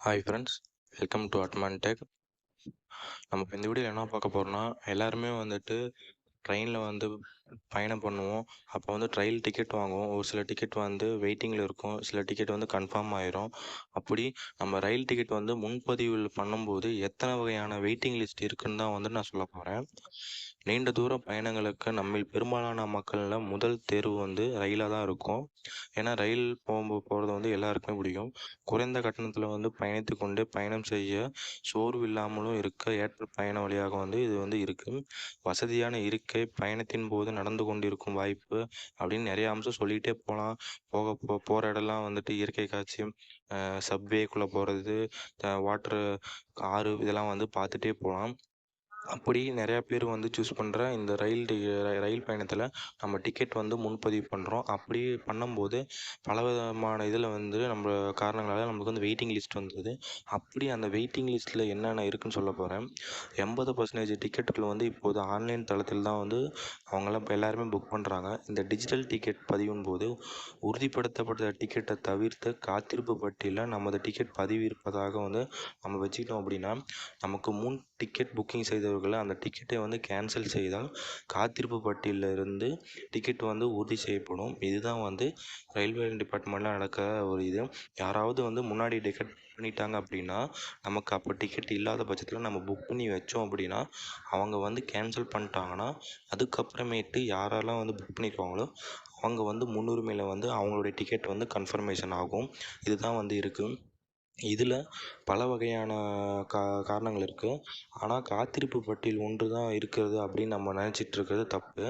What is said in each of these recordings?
Hi friends welcome to அட்மான் tech நம்ம இந்த வீடியோவில் என்ன பார்க்க போகிறோம்னா எல்லாருமே வந்துட்டு ட்ரெயினில் வந்து பயணம் பண்ணுவோம். அப்போ வந்து ட்ரெயில் டிக்கெட் வாங்குவோம். ஒரு சில டிக்கெட் வந்து வெயிட்டிங்கில் இருக்கும். சில டிக்கெட் வந்து கன்ஃபார்ம் ஆயிரும். அப்படி நம்ம ரயில் டிக்கெட் வந்து முன்பதிவு பண்ணும்போது எத்தனை வகையான வெயிட்டிங் லிஸ்ட் இருக்குன்னு தான் வந்து நான் சொல்ல போகிறேன் நீண்ட தூர பயணங்களுக்கு நம்மில் பெரும்பாலான மக்களில் முதல் தேர்வு வந்து ரயிலாக தான் இருக்கும். ஏன்னா ரயில் போகும்போது போகிறது வந்து எல்லாருக்குமே பிடிக்கும். குறைந்த கட்டணத்தில் வந்து பயணித்து கொண்டு பயணம் செய்ய சோர்வு இல்லாமலும் இருக்க ஏற்ற பயண வழியாக வந்து இது வந்து இருக்குது வசதியான இருக்கை பயணத்தின் போது நடந்து கொண்டிருக்கும் வாய்ப்பு அப்படின்னு நிறைய அம்சம் சொல்லிகிட்டே போகலாம் போக போ போகிற இடம்லாம் வந்துட்டு இயற்கை காட்சி சப்வேக்குள்ளே போகிறது வாட்ரு ஆறு இதெல்லாம் வந்து பார்த்துட்டே போகலாம் அப்படி நிறையா பேர் வந்து சூஸ் பண்ணுற இந்த ரயில் ரயில் பயணத்தில் நம்ம டிக்கெட் வந்து முன்பதிவு பண்ணுறோம் அப்படி பண்ணும்போது பல விதமான இதில் வந்து நம்ம காரணங்களால் நமக்கு வந்து வெயிட்டிங் லிஸ்ட் வந்தது அப்படி அந்த வெயிட்டிங் லிஸ்ட்டில் என்னென்ன இருக்குன்னு சொல்ல போகிறேன் எண்பது பர்சன்டேஜ் டிக்கெட்டுகள் வந்து இப்போது ஆன்லைன் தளத்தில் தான் வந்து அவங்களாம் இப்போ எல்லாருமே புக் பண்ணுறாங்க இந்த டிஜிட்டல் டிக்கெட் பதிவின் போது உறுதிப்படுத்தப்பட்ட டிக்கெட்டை தவிர்த்து காத்திருப்பு பட்டியலில் நமது டிக்கெட் பதிவு இருப்பதாக வந்து நம்ம வச்சுக்கிட்டோம் அப்படின்னா நமக்கு முன் டிக்கெட் புக்கிங் செய்த செய்தவர்களை அந்த டிக்கெட்டை வந்து கேன்சல் செய்தால் காத்திருப்பு பட்டியலிருந்து டிக்கெட் வந்து உறுதி செய்யப்படும். இதுதான் வந்து ரயில்வே டிபார்ட்மெண்ட்டில் நடக்கிற ஒரு இது. யாராவது வந்து முன்னாடி டிக்கெட் பண்ணிட்டாங்க அப்படின்னா நமக்கு அப்போ டிக்கெட் இல்லாத பட்சத்தில் நம்ம புக் பண்ணி வச்சோம் அப்படின்னா அவங்க வந்து கேன்சல் பண்ணிட்டாங்கன்னா அதுக்கப்புறமேட்டு யாரெல்லாம் வந்து புக் பண்ணியிருக்காங்களோ அவங்க வந்து முன்னுரிமையில் வந்து அவங்களுடைய டிக்கெட் வந்து கன்ஃபர்மேஷன் ஆகும். இதுதான் வந்து இருக்குது இதில் பல வகையான கா காரணங்கள் இருக்குது ஆனால் காத்திருப்பு பட்டியல் ஒன்று தான் இருக்கிறது அப்படின்னு நம்ம நினச்சிட்டு இருக்கிறது தப்பு.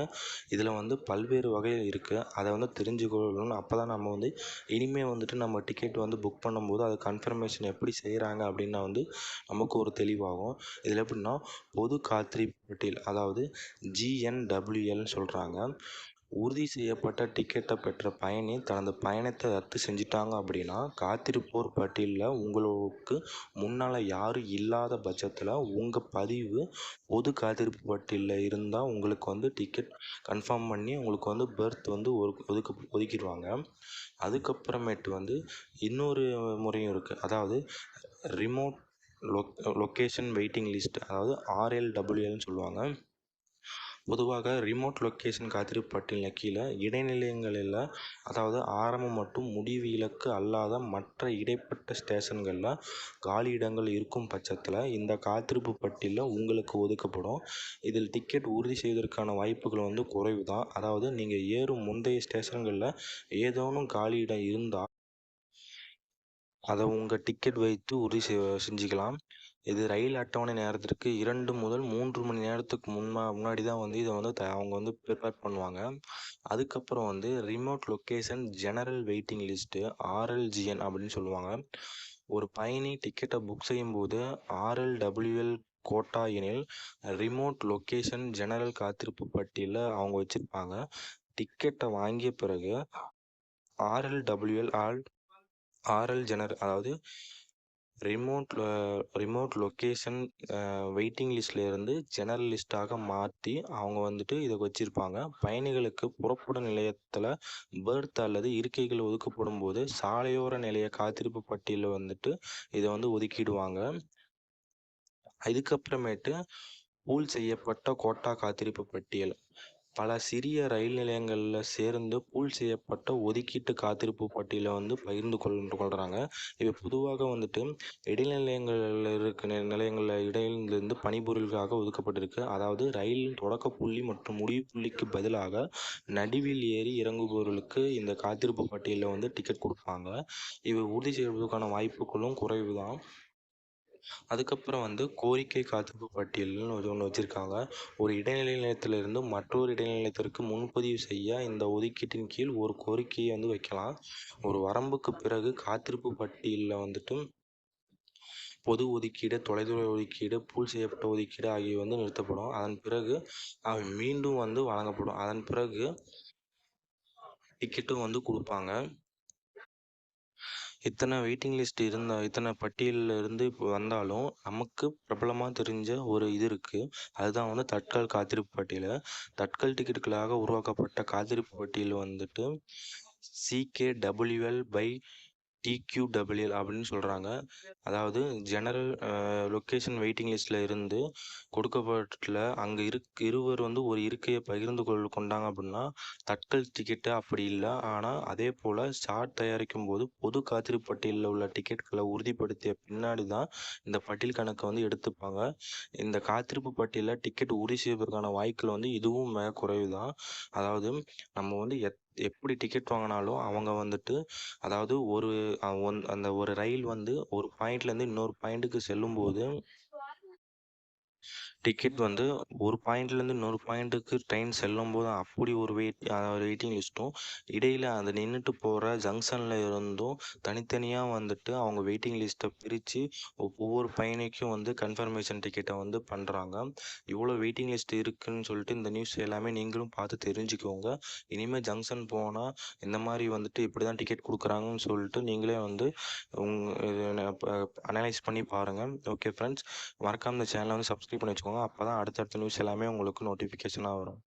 இதில் வந்து பல்வேறு வகைகள் இருக்குது அதை வந்து தெரிஞ்சுக்கொள்ளணும் அப்போ தான் நம்ம வந்து இனிமேல் வந்துட்டு நம்ம டிக்கெட் வந்து புக் பண்ணும்போது அது கன்ஃபர்மேஷன் எப்படி செய்கிறாங்க அப்படின்னா வந்து நமக்கு ஒரு தெளிவாகும். இதில் எப்படின்னா பொது காத்திருப்பு பட்டியல் அதாவது ஜிஎன்டபிள்யூஎல்னு சொல்கிறாங்க உறுதி செய்யப்பட்ட டிக்கெட்டை பெற்ற பயணி தனது பயணத்தை ரத்து செஞ்சிட்டாங்க அப்படின்னா காத்திருப்போர் பட்டியலில் உங்களுக்கு முன்னால் யாரும் இல்லாத பட்சத்தில் உங்கள் பதிவு பொது காத்திருப்பு பட்டியலில் இருந்தால் உங்களுக்கு வந்து டிக்கெட் கன்ஃபார்ம் பண்ணி உங்களுக்கு வந்து பெர்த் வந்து ஒரு ஒதுக்க ஒதுக்கிடுவாங்க. அதுக்கப்புறமேட்டு வந்து இன்னொரு முறையும் இருக்குது அதாவது remote loc location waiting list அதாவது ஆர்எல்டபிள்யூஎல்னு சொல்லுவாங்க. பொதுவாக ரிமோட் லொக்கேஷன் காத்திருப்பு பட்டியலின் கீழே இடைநிலையங்களில் அதாவது ஆரம்பம் மற்றும் முடிவு இலக்கு அல்லாத மற்ற இடைப்பட்ட ஸ்டேஷன்களில் காலி இடங்கள் இருக்கும் பட்சத்தில் இந்த காத்திருப்பு பட்டியலில் உங்களுக்கு ஒதுக்கப்படும். இதில் டிக்கெட் உறுதி செய்வதற்கான வாய்ப்புகள் வந்து குறைவு தான் அதாவது நீங்கள் ஏறும் முந்தைய ஸ்டேஷன்களில் ஏதேனும் காலி இடம் இருந்தால் அதை உங்கள் டிக்கெட் வைத்து உறுதி செஞ்சுக்கலாம். இது ரயில் அட்டவணை நேரத்திற்கு இரண்டு முதல் மூன்று மணி நேரத்துக்கு முன்னா முன்னாடி தான் வந்து இதை வந்து த அவங்க வந்து ப்ரிப்பேர் பண்ணுவாங்க. அதுக்கப்புறம் வந்து remote location general waiting list RLGN அப்படின்னு சொல்லுவாங்க. ஒரு பயணி டிக்கெட்டை புக் செய்யும்போது ஆர்எல்டபிள்யூஎல் கோட்டா எனில் ரிமோட் லொக்கேஷன் ஜெனரல் காத்திருப்பு பட்டியலில் அவங்க வச்சுருப்பாங்க. டிக்கெட்டை வாங்கிய பிறகு ஆர்எல்டபிள்யூஎல் ஆல் ஆர்எல் ஜெனர் அதாவது ரிமோட் ரிமோட் லொக்கேஷன் வெயிட்டிங் லிஸ்ட்லேருந்து ஜெனரல் லிஸ்ட்டாக மாற்றி அவங்க வந்துட்டு இதை வச்சுருப்பாங்க. பயணிகளுக்கு புறப்படும் நிலையத்தில் பெர்த் அல்லது இருக்கைகள் ஒதுக்கப்படும் போது சாலையோர நிலைய காத்திருப்பு பட்டியலில் வந்துட்டு இதை வந்து ஒதுக்கிடுவாங்க. இதுக்கப்புறமேட்டு பூல் செய்யப்பட்ட கோட்டா காத்திருப்பு பட்டியல். பல சிறிய ரயில் நிலையங்களில் சேர்ந்து பூல் செய்யப்பட்ட ஒதுக்கீட்டு காத்திருப்பு பட்டியலை வந்து பகிர்ந்து கொள் கொள்கிறாங்க இவை பொதுவாக வந்துட்டு இடைநிலையங்களில் இருக்க நிலையங்களில் இடையிலிருந்து பணிபொருளுக்காக ஒதுக்கப்பட்டிருக்கு. அதாவது ரயிலின் தொடக்க புள்ளி மற்றும் முடிவு புள்ளிக்கு பதிலாக நடுவில் ஏறி இறங்குபவர்களுக்கு இந்த காத்திருப்பு பட்டியலில் வந்து டிக்கெட் கொடுப்பாங்க. இவை உறுதி செய்வதற்கான வாய்ப்புகளும் குறைவு தான் அதுக்கப்புறம் வந்து கோரிக்கை காத்திருப்பு பட்டியல்னு ஒரு ஒன்று வச்சுருக்காங்க. ஒரு இடைநிலை நிலையத்திலிருந்து மற்றொரு இடைநிலையத்திற்கு முன்பதிவு செய்ய இந்த ஒதுக்கீட்டின் கீழ் ஒரு கோரிக்கையை வந்து வைக்கலாம். ஒரு வரம்புக்கு பிறகு காத்திருப்பு பட்டியலில் வந்துட்டு பொது ஒதுக்கீடு தொலைதூர ஒதுக்கீடு பூல் செய்யப்பட்ட ஒதுக்கீடு ஆகியவை வந்து நிறுத்தப்படும். அதன் பிறகு அவை மீண்டும் வந்து வழங்கப்படும். அதன் பிறகு டிக்கெட்டும் வந்து கொடுப்பாங்க. இத்தனை வெயிட்டிங் லிஸ்ட் இருந்தால் இத்தனை பட்டியலில் இருந்து இப்போ வந்தாலும் நமக்கு பிரபலமாக தெரிஞ்ச ஒரு இது இருக்குது அதுதான் வந்து தட்கல் காத்திருப்பு பட்டியல். தட்கல் டிக்கெட்டுகளாக உருவாக்கப்பட்ட காத்திருப்பு பட்டியல் வந்துட்டு சிகே டபிள்யூஎல் பை டிக்யூடபிள்யூஎல் அப்படின்னு சொல்கிறாங்க அதாவது ஜெனரல் லொக்கேஷன் வெயிட்டிங் லிஸ்ட்டில் இருந்து கொடுக்கப்பட்டுள்ள அங்கே இருக் இருவர் வந்து ஒரு இருக்கையை பகிர்ந்து கொள் கொண்டாங்க அப்படின்னா தட்கல் டிக்கெட்டு அப்படி இல்லை. ஆனால் அதே போல் சார்ட் தயாரிக்கும் போது பொது காத்திருப்பு பட்டியலில் உள்ள டிக்கெட்களை உறுதிப்படுத்திய பின்னாடி தான் இந்த பட்டியல் கணக்கை வந்து எடுத்துப்பாங்க. இந்த காத்திருப்பு பட்டியலில் டிக்கெட் உறுதி செய்வதற்கான வாய்ப்புகள் வந்து இதுவும் மிக குறைவு தான். அதாவது நம்ம வந்து எத் எப்படி டிக்கெட் வாங்கினாலும் அவங்க வந்துட்டு அதாவது ஒரு ஒன் அந்த ஒரு ரயில் வந்து ஒரு பாயிண்ட்லேருந்து இன்னொரு பாயிண்ட்டுக்கு செல்லும்போது டிக்கெட் வந்து ஒரு பாயிண்ட்லேருந்து இன்னொரு பாயிண்ட்டுக்கு ட்ரெயின் செல்லும் போது அப்படி ஒரு வெயிட் வெயிட்டிங் லிஸ்ட்டும் இடையில் அந்த நின்றுட்டு போகிற ஜங்ஷனில் இருந்தும் தனித்தனியாக வந்துட்டு அவங்க வெயிட்டிங் லிஸ்ட்டை பிரித்து ஒவ்வொரு பயணிக்கும் வந்து கன்ஃபர்மேஷன் டிக்கெட்டை வந்து பண்ணுறாங்க இவ்வளோ வெயிட்டிங் லிஸ்ட் இருக்குதுன்னு சொல்லிட்டு இந்த நியூஸ் எல்லாமே நீங்களும் பார்த்து தெரிஞ்சுக்கோங்க. இனிமேல் ஜங்ஷன் போனால் இந்த மாதிரி வந்துட்டு இப்படி தான் டிக்கெட் கொடுக்குறாங்கன்னு சொல்லிட்டு நீங்களே வந்து உங் அனலைஸ் பண்ணி பாருங்கள் ஓகே ஃப்ரெண்ட்ஸ் மறக்காம இந்த சேனலை வந்து சப்ஸ்கிரைப் பண்ணி வச்சுக்கோங்க. வச்சுக்கோங்க அப்போ தான் அடுத்தடுத்த நியூஸ் எல்லாமே உங்களுக்கு நோட்டிஃபிகேஷனாக வரும்.